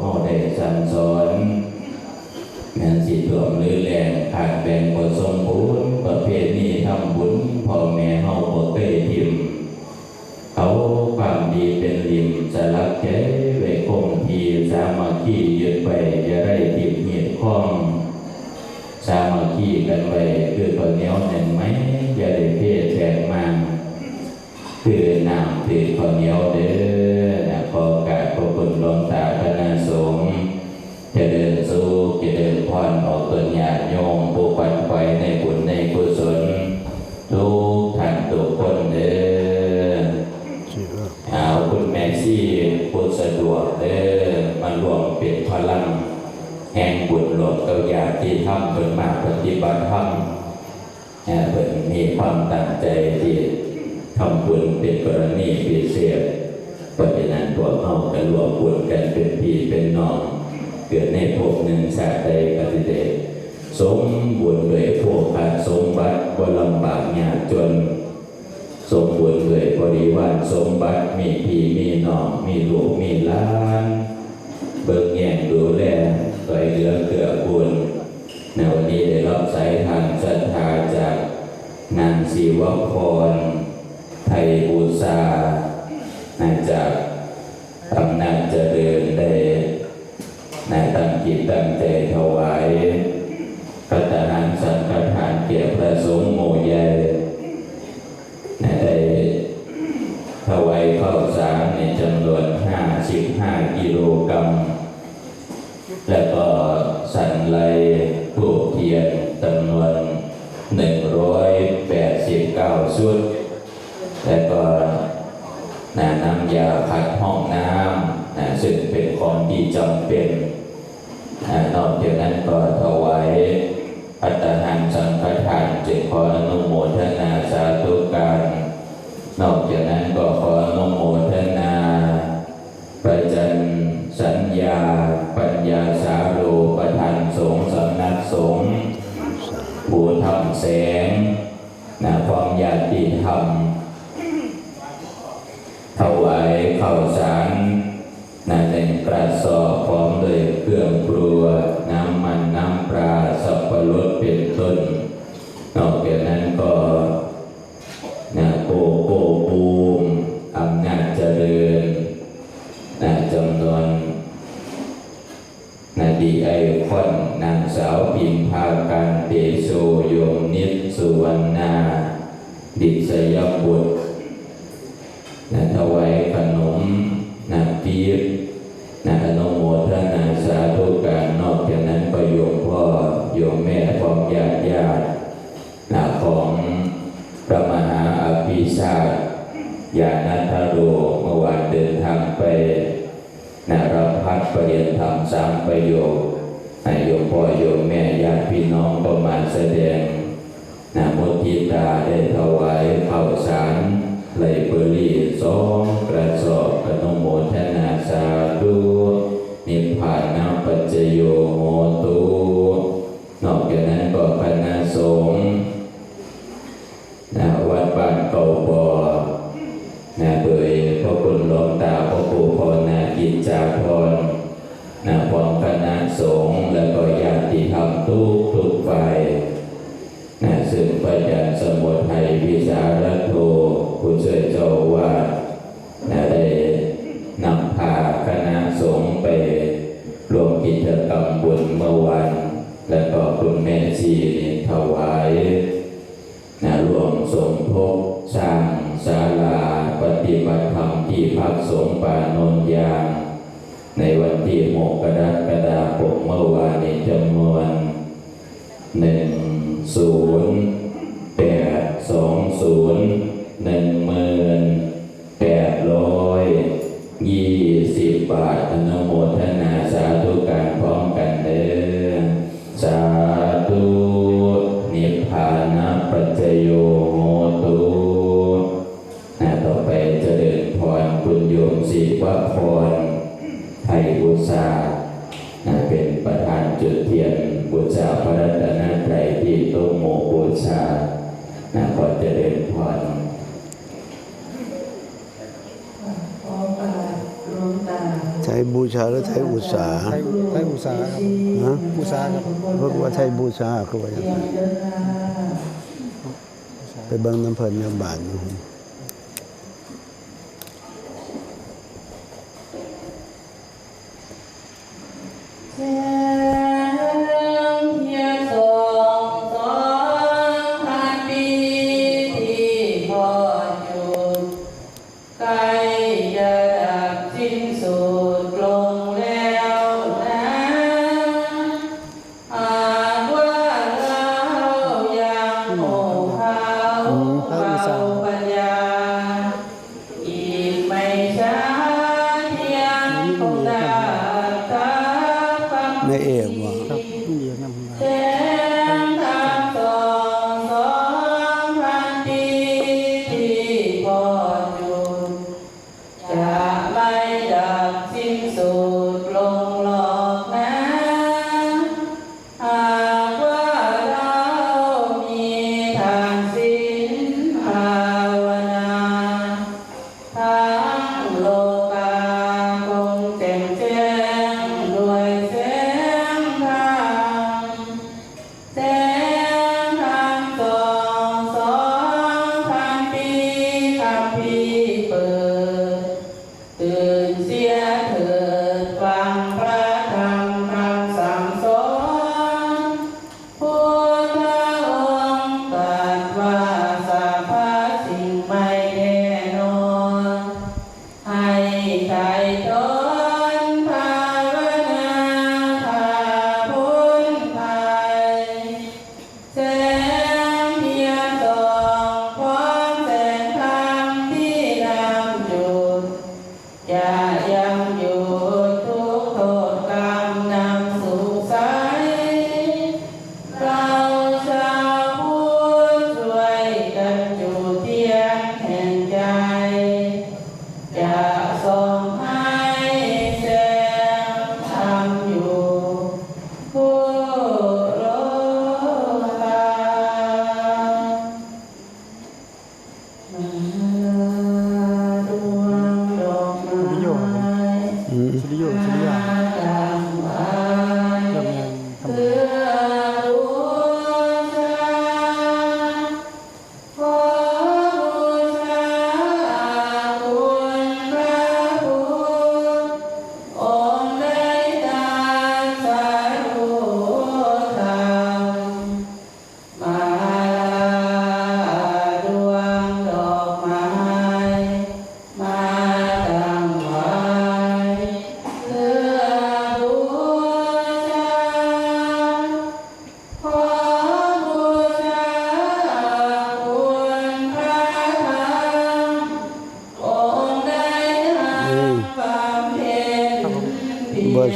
เฮาได้สั่งสอนแม่นสิท่วมหรือแรงผ่านแบ่งบ่สมบูรณ์ประเภทนี้ทำบุญ สะดวกเด้อมารวมเป็นพลัง แห่งบุญหลดเกาอยาที่ทำเป็นมาปฏิบัติธรรมเออเป็นมีความตั้งใจที่ทำบุญเป็นกรณีพิเศษเพราะฉะนั้นพวเขากันรวมบุญกันเป็นพี่เป็นน้องเกิดในภพหนึ่งชาติใดก็สิเดสมบุญด้วยพวกาดสมบัติบ่ลำบากยากจน สมบูรณ์เลยบริวารสมบัติมีพี่มีน้องมีลูกมีล้าน เบิ่งแย่งดูแลต่อยเหลืองเกือบุญในวันนี้ได้รับสายทานศรัทธาจากนางศิวพร ไทยบูชานาจากอำนาจเจริญได้นายตั้งจิตตั้งใจถวายพระทหารสังฆทานเกียรติพระสงฆ์โม 55กิโลกรัม แล้วก็สันไลทูกเทียนจำนวน189ชุด แล้วก็นาน้ำยาขัดห้องน้ำนะซึ่งเป็นของที่จำเป็นอ่านอกจากนั้นก็ถวายพัตตาหารสังฆทานจึงขออนุ คว นะถวายขนมนะปี๊บนะอนุโมทนาสาธุการนอกจากนั้นก็โยมพ่อโยมแม่พร้อมญาติญาตินะของพระมหาอภิชาติญาณทโรเมื่อวานเดินทางไปนะรับพัดประเรียนธรรมสามประโยคนะโยมพ่อโยมแม่ญาติพี่น้องก็มาแสดงนะมุทิตาได้ถวายข้าสาร ไหลเบอรี่สองกระสอบขนโมทนาสาธุนิพพานาปัจจโยโหตุนอกจากนั้นก็คณะสงฆ์นะวัดบ้านเก่าบ่อนะโดยพระคุณหลวงตาพระครูพรนากิจจาพรนะพร้อมคณะสงฆ์และก็ญาติธรรมทุกทุกฝ่ายนะซึ่งพระอาจารย์สมุทัยวิสาร ษาไทยบูษาครับฮะบูษาครับเพราะว่าไทยบูษาคือว่าไปเบิ่งน้ำเพลินยามบานนะครับ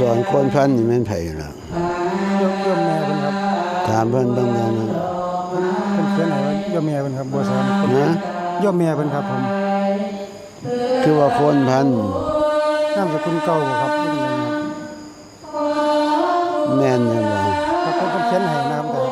สอนคนพันนี่แม่นไผล่ะโยมโยมแม่เป็นครับถามเพื่อนบิ่งแม่นะเพิ่นเขียนไหนว่าโยมแม่เป็นครับบัวสอนคนนะโยมแม่เป็นครับผมคือว่าคนพันนามสกุลเก่าครับแม่นแม่นบ่ครับเพิ่นเขีนให้นะครับแต่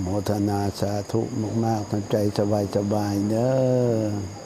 โมทนาสาธุมากๆทำใจสบายๆเนอะ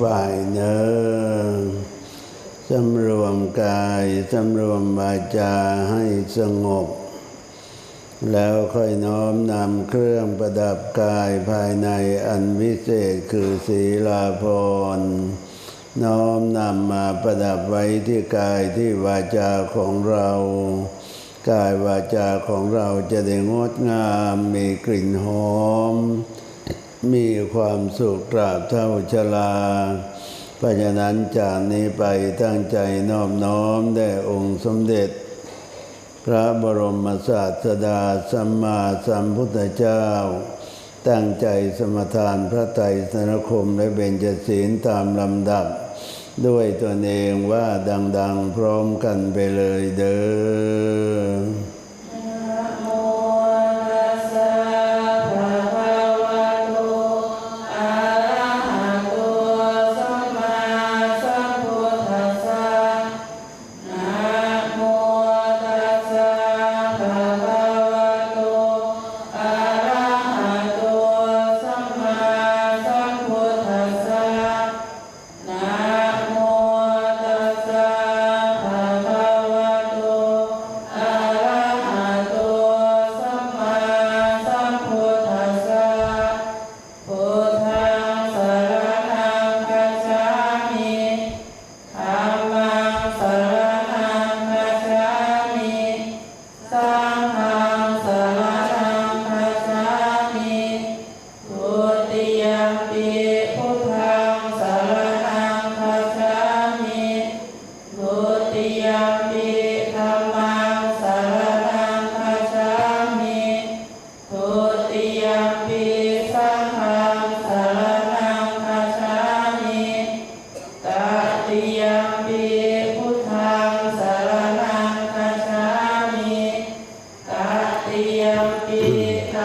ฝ่ายเนอสำรวมกายสำรวมวาจาให้สงบ แล้วค่อยน้อมนำเครื่องประดับกายภายในอันวิเศษคือศีลาภรน้อมนำมาประดับไว้ที่กายที่วาจาของเรา กายวาจาของเราจะได้งดงามมีกลิ่นหอม มีความสุขตราบเท่าชลาเพราะฉะนั้นจากนี้ไปตั้งใจนอบน้อมแด่องค์สมเด็จ พระบรมศาสดาสัมมาสัมพุทธเจ้า ตั้งใจสมทานพระไตรสนคมและเบญจศีลตามลำดับ ด้วยตนเองว่าดัง ๆ พร้อมกันไปเลยเด้อ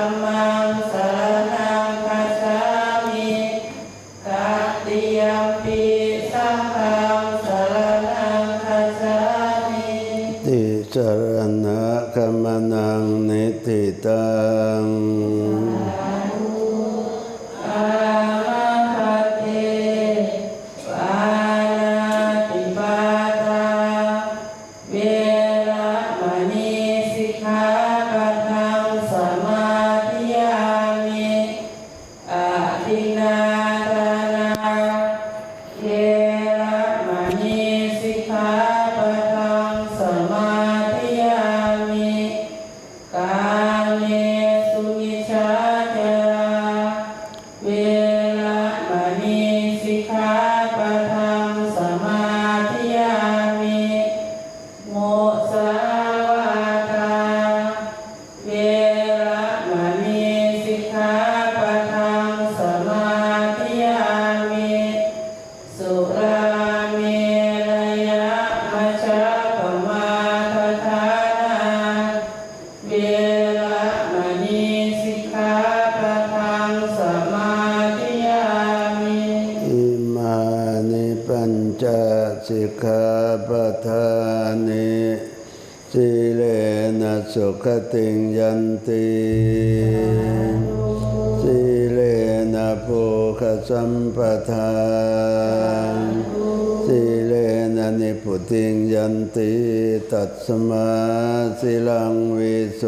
chama. Amen. ทานิสิเลนะสุขติยันติสิเลนะโภคสัมปทานสิเลนะนิพุติยันติตัดสมาสิลังวิโส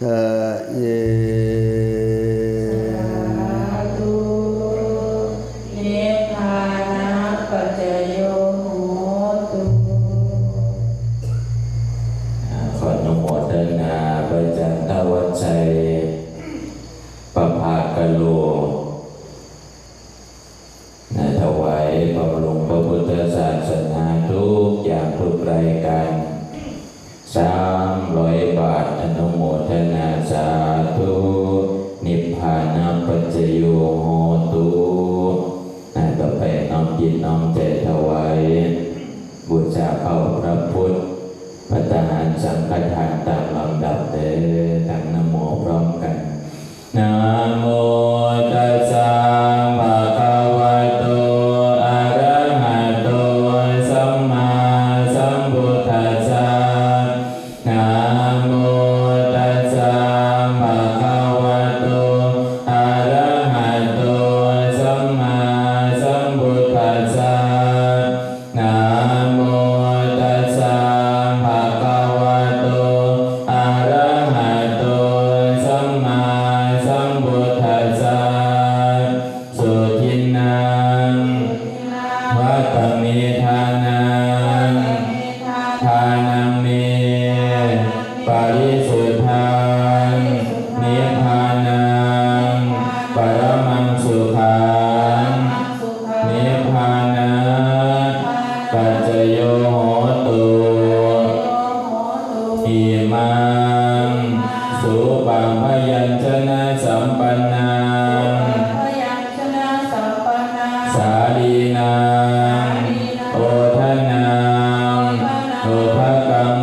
ทะเยามร้อยบาทอนุโมทนาสาธุนิพพานาปัจโยโหตุนะต่อไปน้อมจิตน้อมใจถวายบูชาเข้าพระพุทธพระทหารสังฆทานตามลำดับเดตั้งนโมพร้อมกันนะ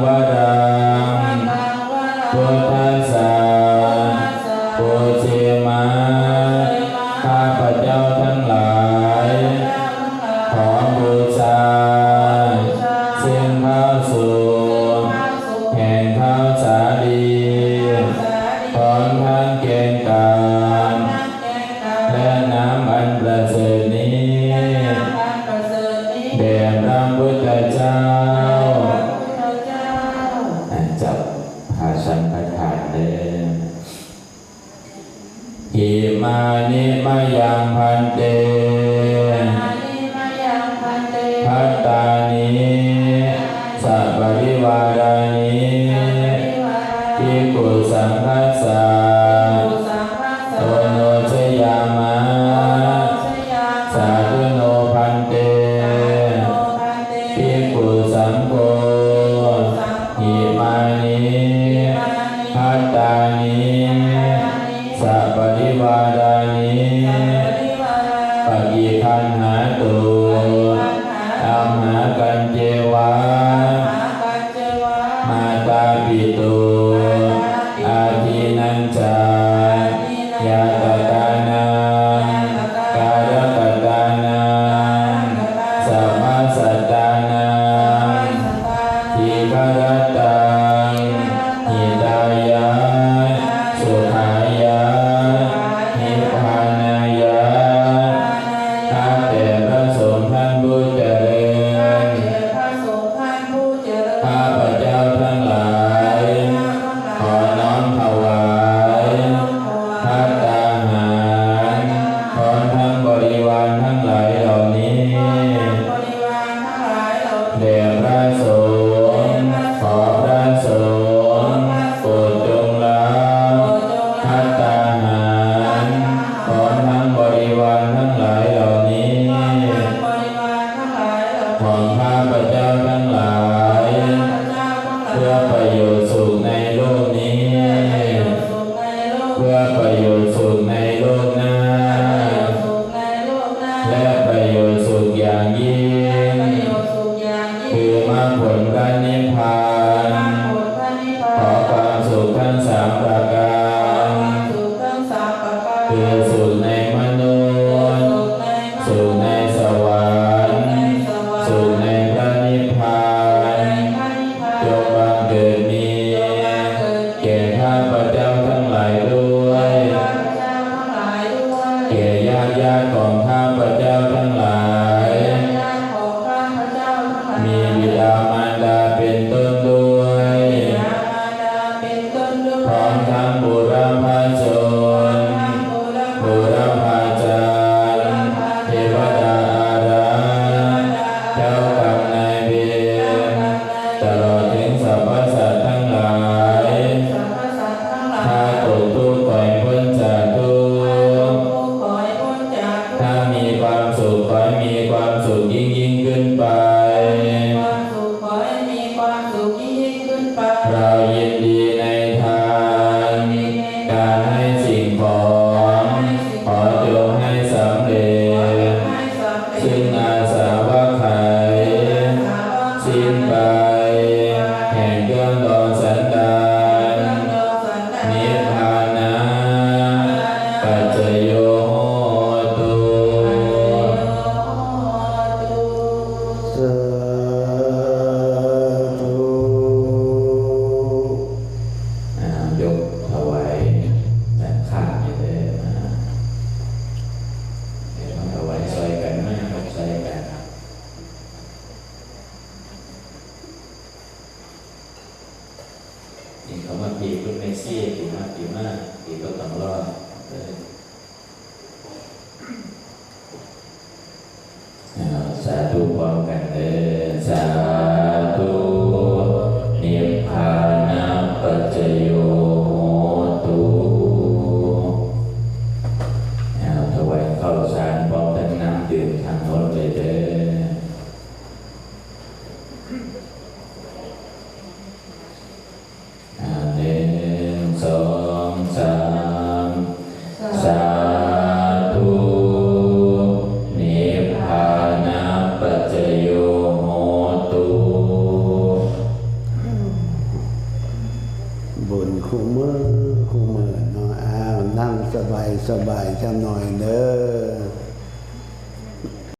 วรังพุทธัสสะ ปริวาดานี Shiva me.